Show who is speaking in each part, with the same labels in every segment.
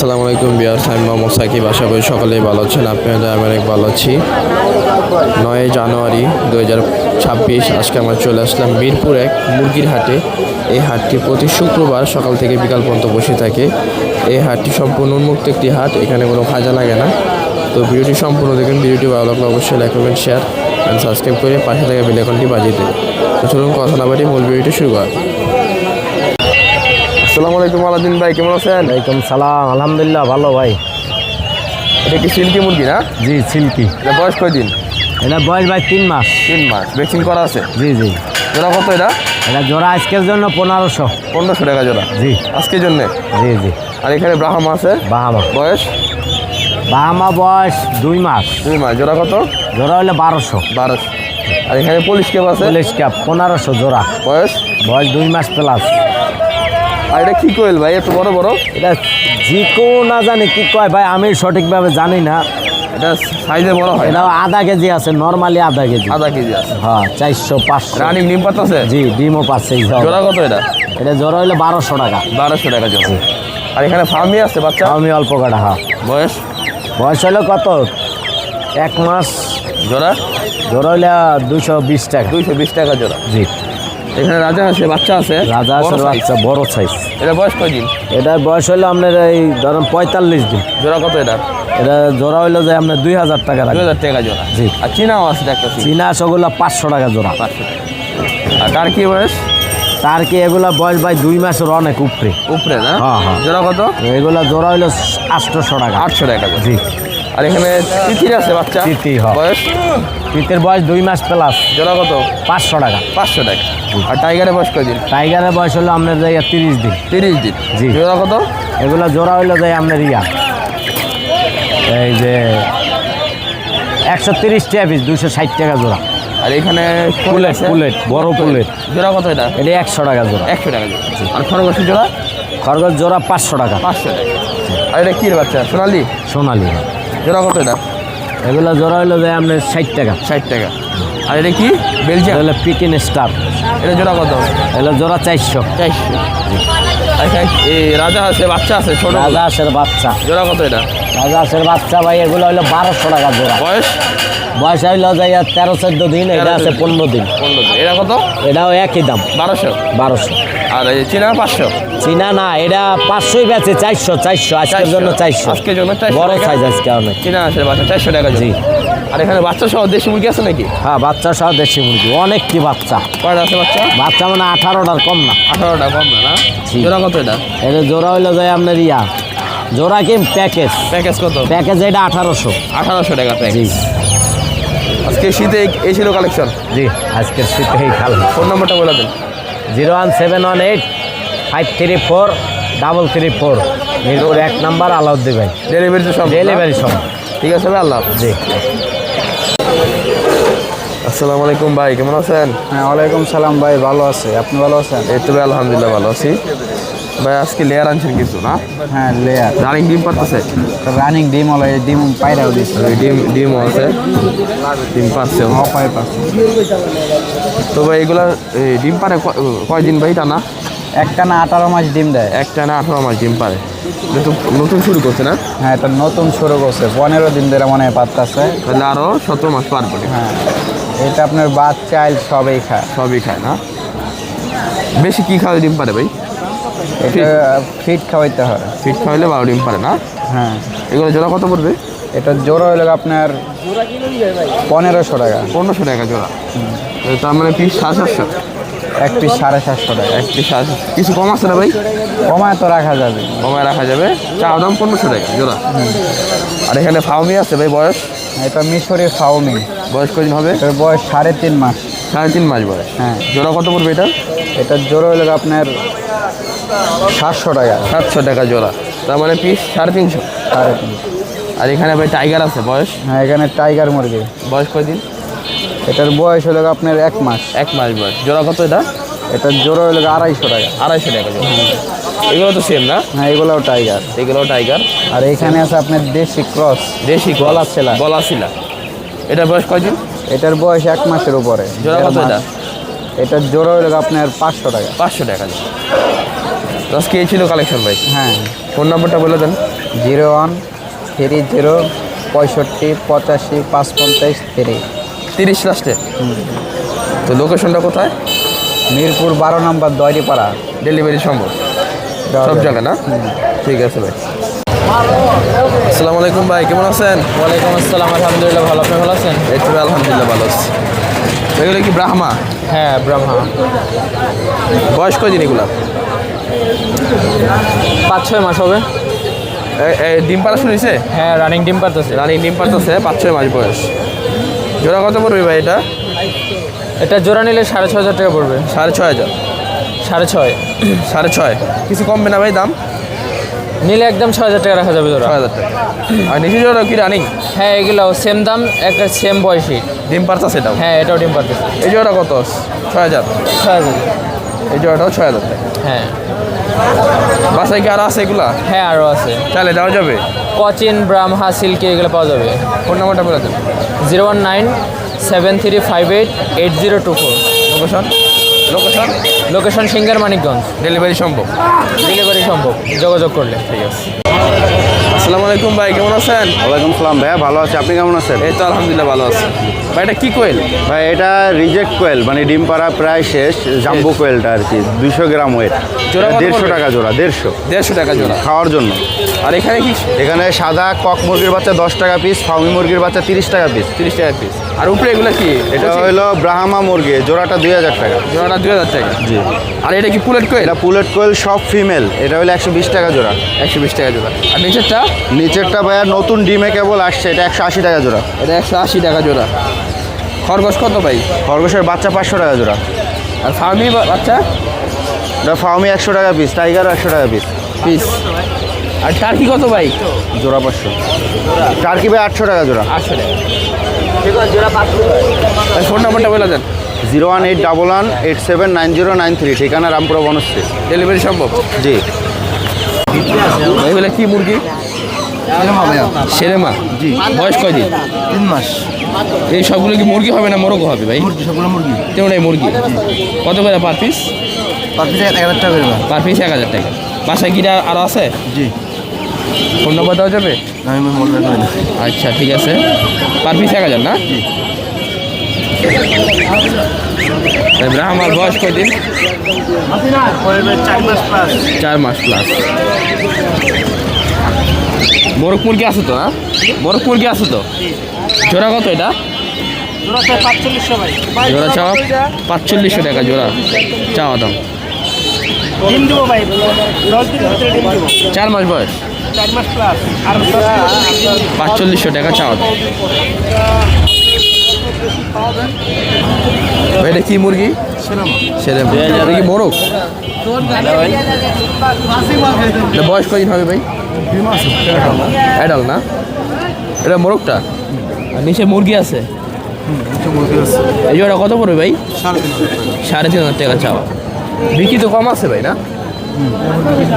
Speaker 1: আসসালামু আলাইকুম বিয়ার আমি মোহাম্মদ সাকিব। আশা করি সকলেই ভালো আছেন। আপনারা আমি অনেক ভালো আছি। নয় জানুয়ারি দু ছাব্বিশ, আজকে আমরা চলে আসলাম মিরপুর এক মুরগির হাটে। এই হাটটি প্রতি শুক্রবার সকাল থেকে বিকাল পর্যন্ত বসে থাকে। এই হাটটি সম্পূর্ণ উন্মুক্ত একটি হাট, এখানে কোনো খাজা লাগে না। তো ভিডিওটি সম্পূর্ণ দেখুন, ভিডিওটি ভালো লাগলে অবশ্যই লাইক করবেন শেয়ার অ্যান্ড সাবস্ক্রাইব করে পাশে থাকা বেলাইকনটি বাজিয়ে দেবেন তো চলুন, কথা না বাড়ি মূল ভিডিওটি শুরু করা। আসসালামু আলাইকুম আলাদিন ভাই কেমন আছেন?
Speaker 2: ওয়ালাইকুম সালাম আলহামদুলিল্লাহ ভালো ভাই।
Speaker 1: এটা কি সিল্কি মুরগি না?
Speaker 2: জি সিল্কি।
Speaker 1: এটা বয়স কয়দিন
Speaker 2: এটা বয়স ভাই তিন মাস।
Speaker 1: তিন মাস ভ্যাকসিন করা আছে?
Speaker 2: জি জি।
Speaker 1: জোড়া কত এটা?
Speaker 2: এটা জোড়া আজকের জন্য পনেরোশো।
Speaker 1: পনেরোশো টাকা জোড়া।
Speaker 2: জি।
Speaker 1: আজকের জন্য?
Speaker 2: জি জি।
Speaker 1: আর এখানে ব্রাহ্মা আছে?
Speaker 2: বাহামা
Speaker 1: বয়স?
Speaker 2: বাহামা বয়স দুই মাস।
Speaker 1: দুই মাস জোড়া কত?
Speaker 2: জোড়া হলে বারোশো।
Speaker 1: বারোশো। আর এখানে পুলিশ ক্যাপ আছে?
Speaker 2: চল্লিশ ক্যাপ পনেরোশো জোড়া।
Speaker 1: বয়স?
Speaker 2: বয়স দুই মাস প্লাস।
Speaker 1: আর এটা কি কোয়েল ভাই? একটু বড় বড়।
Speaker 2: এটা জিকো না জানি কি কয় ভাই আমি সঠিকভাবে জানি না।
Speaker 1: এটা সাইজে বড় হয়
Speaker 2: এটা আধা কেজি আছে নর্মালি আধা কেজি।
Speaker 1: আধা কেজি আছে।
Speaker 2: হ্যাঁ চারশো পাঁচশো।
Speaker 1: রানিং ডিম পাতা আছে
Speaker 2: জি ডিমও পাচ্ছে।
Speaker 1: জোড়া কত এটা?
Speaker 2: এটা জোড়া হলে বারোশো টাকা।
Speaker 1: বারোশো টাকা জোড়া। আর এখানে ফার্মি আছে বাচ্চা?
Speaker 2: আমি অল্প কাটা হ্যাঁ।
Speaker 1: বয়স?
Speaker 2: বয়স হলো কত? এক মাস।
Speaker 1: জোড়া?
Speaker 2: জোড়া হইলে দুশো বিশ টাকা।
Speaker 1: দুইশো বিশ টাকা জোড়া।
Speaker 2: জি।
Speaker 1: এখানে রাজা আছে বাচ্চা আছে।
Speaker 2: রাজা
Speaker 1: size।
Speaker 2: বাচ্চা বড় সাইজ
Speaker 1: এটা বয়স কয়দিন
Speaker 2: এটার বয়স হলো আপনার এই ধরেন পঁয়তাল্লিশ দিন।
Speaker 1: জোড়া কত এটা?
Speaker 2: এটা জোড়া হইল যে আপনার দুই হাজার টাকা
Speaker 1: দুই হাজার টাকা জোড়া।
Speaker 2: জি।
Speaker 1: আর চীনাও আছে একটা
Speaker 2: চীনা সগুলো পাঁচশো টাকা জোড়া।
Speaker 1: পাঁচশো টাকা। আর কার কি বয়স?
Speaker 2: তার কি এগুলা বয়স ভাই দুই মাসের অনেক উপরে।
Speaker 1: উপরে না?
Speaker 2: হ্যাঁ, হ্যাঁ।
Speaker 1: জোড়া কত?
Speaker 2: এগুলা জোড়া হইল আটশোশো টাকা।
Speaker 1: আটশো টাকা।
Speaker 2: জি।
Speaker 1: আর এখানে তিতির আছে বাচ্চা।
Speaker 2: তিতি, হ্যাঁ।
Speaker 1: বয়স?
Speaker 2: পিতের বয়স দুই মাস প্লাস।
Speaker 1: জোড়া কত?
Speaker 2: পাঁচশো টাকা।
Speaker 1: পাঁচশো টাকা। আর টাইগারের বয়স কয়দিন?
Speaker 2: টাইগারের বয়স হলো আপনার জায়গা তিরিশ দিন।
Speaker 1: তিরিশ দিন।
Speaker 2: জি।
Speaker 1: জোড়া কত?
Speaker 2: এগুলা জোড়া হইল যায় আপনার ইয়া এই যে একশো তিরিশ টাকা পিস দুশো ষাট টাকা জোড়া।
Speaker 1: আর এখানে
Speaker 2: পুলেট পুলেট বড় পুলেট।
Speaker 1: জোড়া কত এটা?
Speaker 2: এটা একশো টাকা জোড়া।
Speaker 1: একশো টাকা আর খরগোশের জোড়া?
Speaker 2: খরগোশ জোড়া পাঁচশো টাকা।
Speaker 1: পাঁচশো টাকা। আর এটা কি বাচ্চা? সোনালি?
Speaker 2: সোনালি
Speaker 1: জোড়া কত এটা?
Speaker 2: এগুলো জোড়া হইল যায় আপনার ষাট টাকা।
Speaker 1: ষাট টাকা। আর এটা কি? বেলজিয়াম?
Speaker 2: এগুলো পিকিন স্টার
Speaker 1: এটা জোড়া কত?
Speaker 2: এগুলো জোড়া চারশো।
Speaker 1: চারশো। এই রাজা আছে বাচ্চা আছে ছোট।
Speaker 2: রাজা হাঁসের বাচ্চা।
Speaker 1: জোড়া কত এটা?
Speaker 2: রাজা হাঁসের বাচ্চা ভাই এগুলো হইল বারোশো টাকা জোড়া।
Speaker 1: বয়স?
Speaker 2: বয়স হইল যায় তেরো চোদ্দ দিন এটা আছে পনেরো দিন।
Speaker 1: পনেরো দিন। এটা কত?
Speaker 2: এটাও একই দাম।
Speaker 1: বারোশো।
Speaker 2: বারোশো।
Speaker 1: আর এই চীনা পাঁচশো?
Speaker 2: চীনা না এটা পাঁচশোই বেচে চারশো চারশো আজকের জন্য চারশো।
Speaker 1: আজকের জন্য 400
Speaker 2: বড়। সাইজ আজকে অনেক।
Speaker 1: চীনা আছে বাচ্চা চারশো টাকা
Speaker 2: জি।
Speaker 1: আর এখানে বাচ্চা সহ দেশি মুরগি আছে নাকি?
Speaker 2: হ্যাঁ বাচ্চা সহ দেশি মুরগি অনেক কি বাচ্চা।
Speaker 1: কয়টা আছে বাচ্চা?
Speaker 2: বাচ্চা মানে আঠারোটার কম না।
Speaker 1: আঠারোটা কম না না? জোড়া কত এটা?
Speaker 2: এটা জোড়া হইল যায় আপনার ইয়া। জোড়া কি প্যাকেজ?
Speaker 1: প্যাকেজ কত?
Speaker 2: প্যাকেজ এটা আঠারোশো।
Speaker 1: আঠারোশো টাকা প্যাকেজ। আজকে শীতে এই- ছিল কালেকশন
Speaker 2: জি আজকের শীতে এই
Speaker 1: ফোন নম্বরটা বলে দেন।
Speaker 2: Zero one seven one eight five three four double three four Mirpur এক নাম্বার আলাউদ্দি ভাই।
Speaker 1: ডেলিভারি সব
Speaker 2: ডেলিভারি সব
Speaker 1: ঠিক আছে ভাই আল্লাহ
Speaker 2: জি।
Speaker 1: আসসালামু আলাইকুম ভাই কেমন আছেন?
Speaker 3: হ্যাঁ ওয়ালাইকুম সালাম ভাই ভালো আছে। আপনি ভালো আছেন?
Speaker 1: এই তো ভাই আলহামদুলিল্লাহ ভালো আছি। ভাই আজকে লেয়ার আনছেন কিছু না?
Speaker 3: হ্যাঁ লেয়ার
Speaker 1: রানিং ডিম পাচ্ছে
Speaker 3: রানিং ডিম হলো ডিম পাইরাও দিচ্ছে
Speaker 1: ডিম ডিমও আছে। ডিম পাচ্ছে
Speaker 3: ও। পাই পাচ্ছে
Speaker 1: তো ভাই এগুলা এই ডিম পারে ক- কয়দিন ভাই টানা?
Speaker 3: একটা না আঠারো মাস ডিম দেয়।
Speaker 1: একটা না আঠারো মাস ডিম পারে। নতুন নতুন শুরু করছে না?
Speaker 3: হ্যাঁ এটা নতুন শুরু করছে। পনেরো দিন ধরে মনে হয় পাত্তাছে
Speaker 1: তাহলে আরও সতেরো মাস পারবে
Speaker 3: হ্যাঁ। এটা আপনার বাদ চাইল সবই খায়।
Speaker 1: সবই খায় না? বেশি কি খাওয়ালে ডিম পারে ভাই?
Speaker 3: এটা ফিট খাওয়াইতে হয়।
Speaker 1: ফিট খাওয়াইলে বারো ডিম পারে না?
Speaker 3: হ্যাঁ।
Speaker 1: এগুলো জোড়া কত পড়বে?
Speaker 3: এটা জোড়া হইল আপনার পনেরোশো টাকা।
Speaker 1: পনেরোশো টাকা জোড়া। তার মানে পিস সাড়ে সাতশো।
Speaker 3: এক পিস সাড়ে সাতশো টাকা।
Speaker 1: এক পিস সাড়ে সাতশো। কিছু কম আছে না ভাই?
Speaker 3: কমায় তো রাখা যাবে।
Speaker 1: কমায় রাখা যাবে। চা দাম পনেরোশো টাকা জোড়া। আর এখানে ফাউমি আছে ভাই বয়স?
Speaker 3: এটা মিশরি ফাউমি
Speaker 1: বয়স কদিন হবে?
Speaker 3: এটার বয়স সাড়ে তিন মাস।
Speaker 1: সাড়ে তিন মাস বয়স।
Speaker 3: হ্যাঁ।
Speaker 1: জোড়া কত পড়বে এটা?
Speaker 3: এটা জোড়া হইল আপনার সাতশো টাকা।
Speaker 1: সাতশো টাকা জোড়া। তার মানে পিস সাড়ে তিনশো।
Speaker 3: সাড়ে তিন
Speaker 1: আর এখানে ভাই টাইগার আছে বয়স?
Speaker 3: হ্যাঁ এখানে টাইগার মুরগি।
Speaker 1: বয়স কদিন
Speaker 3: এটার বয়স হলো আপনার এক মাস।
Speaker 1: এক মাস বয়স। জোড়া কত এটা?
Speaker 3: এটার জোড়া হলো আড়াইশো টাকা।
Speaker 1: আড়াইশো টাকা জোড়া। এগুলো তো সেম না?
Speaker 3: হ্যাঁ এগুলোও টাইগার
Speaker 1: এগুলো টাইগার
Speaker 3: আর এখানে আছে আপনার দেশি ক্রস।
Speaker 1: দেশি
Speaker 3: গলা ছেলা।
Speaker 1: গলা ছিলা। এটা বয়স কয়দিন?
Speaker 3: এটার বয়স এক মাসের উপরে।
Speaker 1: জোড়া কত। এটা?
Speaker 3: এটার জোড়া হলো আপনার পাঁচশো টাকা।
Speaker 1: পাঁচশো টাকা। আজকে এই ছিল কালেকশন ভাই?
Speaker 3: হ্যাঁ।
Speaker 1: ফোন নাম্বারটা বলে দেন।
Speaker 3: জিরো ওয়ান থ্রি জিরো পঁয়ষট্টি পঁচাশি পাঁচ পঞ্চাশ থ্রি
Speaker 1: তিরিশ লাস্টে? তো লোকেশনটা কোথায়?
Speaker 3: মিরপুর বারো নম্বর দয়রিপাড়া
Speaker 1: ডেলিভারি সম্ভব। সব জায়গা না? ঠিক আছে ভাই। আসসালামু আলাইকুম ভাই কেমন আছেন?
Speaker 2: ওয়ালাইকুম আসসালাম আলহামদুলিল্লাহ ভালো। আপনি ভালো আছেন?
Speaker 1: এই তো আলহামদুলিল্লাহ ভালো আছি। এগুলো কি ব্রাহ্মা?
Speaker 2: হ্যাঁ ব্রাহ্মা।
Speaker 1: বয়স কয়দিন এগুলা?
Speaker 2: পাঁচ ছয় মাস হবে।
Speaker 1: ডিম পাড়া শুনেছে
Speaker 2: হ্যাঁ রানিং ডিম পারতেছে
Speaker 1: রানিং ডিম পাড়তেছে পাঁচ ছয় মাস বয়স। জোড়া কত পড়বে ভাই এটা?
Speaker 2: এটা জোড়া নিলে সাড়ে ছয় হাজার টাকা পড়বে।
Speaker 1: সাড়ে ছয় হাজার।
Speaker 2: সাড়ে ছয়।
Speaker 1: সাড়ে ছয়। কিছু কমবে না ভাই দাম?
Speaker 2: নিলে একদম ছয় হাজার টাকা রাখা যাবে জোড়া
Speaker 1: ছয় হাজার টাকা। আর নিচে জোড়া কি রানিং
Speaker 2: হ্যাঁ এগুলো সেম দাম একটা সেম বয়সী।
Speaker 1: ডিম পাড়তেছে এটাও?
Speaker 2: হ্যাঁ এটাও ডিম পারতেছে।
Speaker 1: এই জোড়া কত? ছয় হাজার।
Speaker 2: ছয় হাজার।
Speaker 1: এই জোড়াটাও ছয় হাজার টাকা।
Speaker 2: হ্যাঁ।
Speaker 1: বাসায় কি আর আছে এগুলা?
Speaker 2: হ্যাঁ আরও আছে।
Speaker 1: তাহলে দেওয়া যাবে?
Speaker 2: কচিন ব্রাহ্মা সিল্কি এগুলো পাওয়া যাবে।
Speaker 1: ফোন নাম্বারটা বলে দেন।
Speaker 2: Zero one nine seven three five eight eight zero two four.
Speaker 1: Location? Location?
Speaker 2: Location Singair Manikganj.
Speaker 1: Delivery সম্ভব।
Speaker 2: ডেলিভারি সম্ভব। যোগাযোগ করলে
Speaker 1: ঠিক আছে। আসসালামু আলাইকুম ভাই কেমন আছেন?
Speaker 4: ওয়ালাইকুম সালাম ভাইয়া ভালো আছি। আপনি কেমন আছেন?
Speaker 1: এই তো আলহামদুলিল্লাহ ভালো আছি। ভাই এটা কি কোয়েল?
Speaker 4: ভাই এটা রিজেক্ট কোয়েল মানে ডিম পাড়া প্রায় শেষ জাম্বো কোয়েলটা আর কি দুইশো গ্রাম ওয়েট
Speaker 1: জোড়া
Speaker 4: দেড়শো টাকা জোড়া দেড়শো।
Speaker 1: দেড়শো টাকা জোড়া।
Speaker 4: খাওয়ার জন্য।
Speaker 1: আর এখানে কি?
Speaker 4: এখানে সাদা কক মুরগির বাচ্চা দশ টাকা পিস ফাউমি মুরগির বাচ্চা তিরিশ টাকা পিস
Speaker 1: তিরিশ টাকা পিস আর উপরে এগুলো কি?
Speaker 4: এটা হলো ব্রাহ্মা মুরগি জোড়াটা দুই হাজার টাকা।
Speaker 1: জোড়াটা দুই হাজার টাকা।
Speaker 4: জি।
Speaker 1: আর এটা কি পুলেট কোয়েল?
Speaker 4: এটা পুলেট কোয়েল সব ফিমেল এটা হলো একশো বিশ টাকা জোড়া।
Speaker 1: একশো বিশ টাকা জোড়া। আর নিচেরটা?
Speaker 4: নিচেরটা ভাইয়া নতুন ডিমে কেবল আসছে এটা একশো আশি টাকা জোড়া।
Speaker 1: এটা একশো আশি টাকা জোড়া। খরগোশ কত ভাই?
Speaker 4: খরগোশের বাচ্চা পাঁচশো টাকা জোড়া।
Speaker 1: আর ফার্মি বাচ্চা?
Speaker 4: এটা ফাউমি একশো টাকা পিস টাইগারও একশো টাকা পিস
Speaker 1: পিস আর টার্কি কত ভাই?
Speaker 4: জোড়া পাঁচশো। টার্কি ভাই আটশো টাকা জোড়া।
Speaker 1: আটশো টাকা। আর ফোন নাম্বারটা বলে দেন।
Speaker 4: Zero one eight double one eight seven nine zero nine three ঠিকানা রামপুরা বনশ্রী।
Speaker 1: ডেলিভারি সম্ভব?
Speaker 4: জি।
Speaker 1: এগুলো কি মুরগি? সেরেমা? জি। বয়স কয়দিন?
Speaker 5: তিন মাস।
Speaker 1: এই সবগুলো কি মুরগি হবে না মোরগ হবে ভাই?
Speaker 5: মুরগি সবগুলো মুরগি।
Speaker 1: তেমনটাই মুরগি। কত করে পার পিস
Speaker 5: পার পিস এক হাজার টাকা
Speaker 1: পার পিস এক হাজার টাকা। বাসায় কি আরও আছে?
Speaker 5: জি।
Speaker 1: ফোন নম্বর দেওয়া যাবে?
Speaker 5: আমি
Speaker 1: আচ্ছা ঠিক আছে। পার পিস এক হাজার না? আমার বয়স
Speaker 5: প্লাস
Speaker 1: চার মাস প্লাস মোরগ মুরগি আছে তো হ্যাঁ? মোরগ মুরগি আছে তো? জোড়া কত এটা? জোড়া চাওয়া পাঁচচল্লিশশো টাকা জোড়া। চাওয়া দাম।
Speaker 5: ডিম দেবো ভাই দশ দিনের ভিতরে ডিম দেবো।
Speaker 1: চার মাস বয়স? পাঁচচল্লিশশো টাকা চাওয়া দাম এটা কি মুরগি? সেরে এটা কি মোরগ? এটা বয়স কদিন হবে ভাই? অ্যাডাল না? এটা মোরগটা? নিচে মুরগি আছে? এই জোড়া কত পড়বে ভাই? সাড়ে তিন হাজার টাকা। চাওয়া। বিক্রি তো কম আছে ভাই না?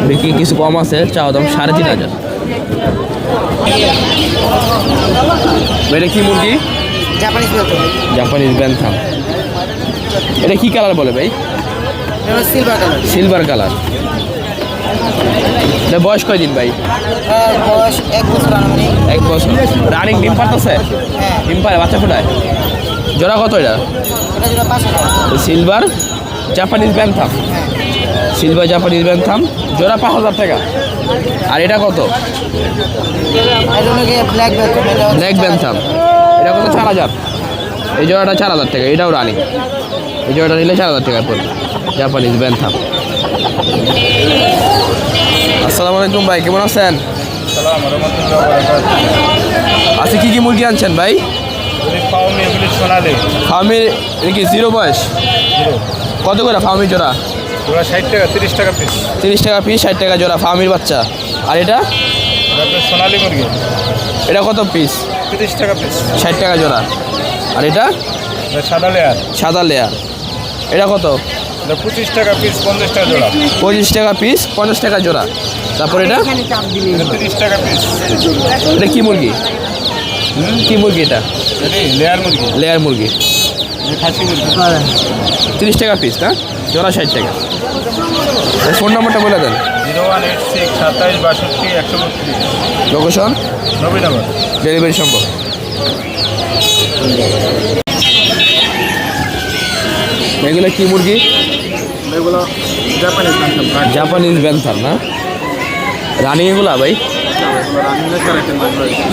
Speaker 1: বিক্রি কিছু কম আছে চাওয়া দাম সাড়ে তিন হাজার। এটা কি মুরগি?
Speaker 5: জাপানিজ
Speaker 1: জাপানিজ ব্যান্থাম এটা কি কালার বলে ভাই?
Speaker 5: সিলভার কালার
Speaker 1: সিলভার কালার এটা বয়স কয়দিন ভাই?
Speaker 5: বয়স এক বছর
Speaker 1: এক বছর। রানিং ডিম পারতেছে ডিম পারে বাচ্চা ফোটায় জোড়া কত এটা? Silver? Japanese bantam? Silver Japanese bantam? জোড়া পাঁচ হাজার টাকা। আর এটা কত?
Speaker 5: ব্ল্যাক
Speaker 1: ব্যান্থাম এটা কত? চার হাজার। এই জোড়াটা চার হাজার টাকা এটাও রানিং। এই জোড়াটা নিলে চার হাজার টাকা পড়বে জাপানিজ ব্যান্থাম। আসসালামু আলাইকুম ভাই কেমন আছেন? আচ্ছা কি কি মুরগি আনছেন ভাই? ফার্মির কি জিরো বয়স? কত করে ফার্মির জোড়া?
Speaker 6: ওরা ষাট টাকা তিরিশ টাকা পিস
Speaker 1: তিরিশ টাকা পিস ষাট টাকা জোড়া ফার্মির বাচ্চা। আর এটা?
Speaker 6: সোনালি মুরগি
Speaker 1: এটা কত পিস
Speaker 6: তিরিশ টাকা পিস
Speaker 1: ষাট টাকা জোড়া। আর এটা?
Speaker 6: সাদা লেয়ার
Speaker 1: সাদা লেয়ার এটা কত?
Speaker 6: পঁচিশ টাকা পিস পঞ্চাশ টাকা জোড়া।
Speaker 1: পঁচিশ টাকা পিস পঞ্চাশ টাকা জোড়া। তারপর এটা?
Speaker 6: তিরিশ টাকা পিস
Speaker 1: এটা কি মুরগি? কি মুরগি এটা?
Speaker 6: লেয়ার মুরগি।
Speaker 1: লেয়ার মুরগি। তিরিশ টাকা পিস না? জোড়া ষাট টাকা। ফোন নাম্বারটা বলে দেন।
Speaker 6: জিরো ওয়ান এইট সিক্স সাতাইশ বাষট্টি একশো
Speaker 1: লোকেশন
Speaker 6: নবীনগর।
Speaker 1: ডেলিভারি সম্ভব। এগুলো কি মুরগি?
Speaker 6: এগুলো জাপানিজ মাংস
Speaker 1: জাপানিজ ব্যান্থার না? রানিং এগুলা ভাই?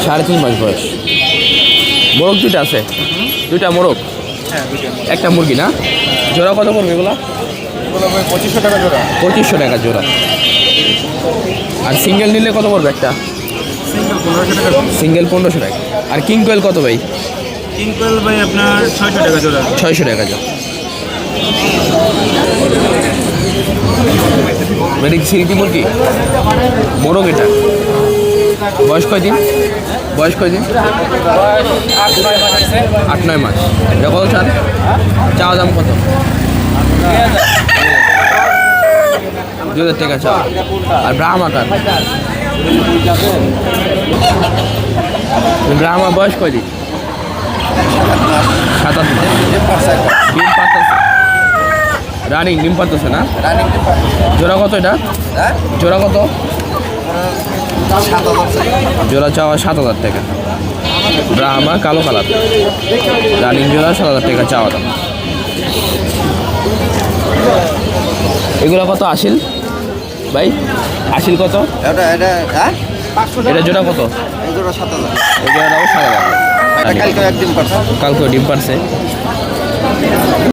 Speaker 1: সাড়ে তিন মাস বয়স। মোরগ দুইটা আছে? দুইটা মোরগ? একটা মুরগি না? জোড়া কত করবে এগুলা?
Speaker 6: পঁচিশশো টাকা জোড়া।
Speaker 1: পঁচিশশো টাকা জোড়া। আর সিঙ্গেল নিলে কত পড়বে একটা?
Speaker 6: সিঙ্গেল পনেরোশো টাকা
Speaker 1: সিঙ্গেল পনেরোশো টাকা। আর কিং কোয়েল কত ভাই?
Speaker 6: কিং কোয়েল ভাই আপনার ছয়শো টাকা জোড়া।
Speaker 1: ছয়শো টাকা জোড়া। মেডিক সিল্কি মুরগি? মোরগ এটা। বয়স কয়দিন? বয়স কয়দিন? আট নয় মাস। এটা কত চান চাওয়া দাম কত? দু হাজার টাকা চাওয়া। আর ব্রাহ্মা কার? ব্রাহ্মা বয়স কয়দিন? সাতাশ মাস ডিম রানিং ডিম পারতেছে না? জোড়া কত এটা? জোড়া কত? জোড়া চাওয়া সাত হাজার টাকা। ব্রাহ্মা কালো কালার। রানিং জোড়া সাত হাজার টাকা চাওয়া দাম। এগুলো কত আসিল ভাই আসিল কত?
Speaker 3: এটা হ্যাঁ?
Speaker 1: এটা জোড়া কত?
Speaker 3: দুটো সাত হাজার।
Speaker 1: জোড়াটাও সাত কালকে ডিম পারছে।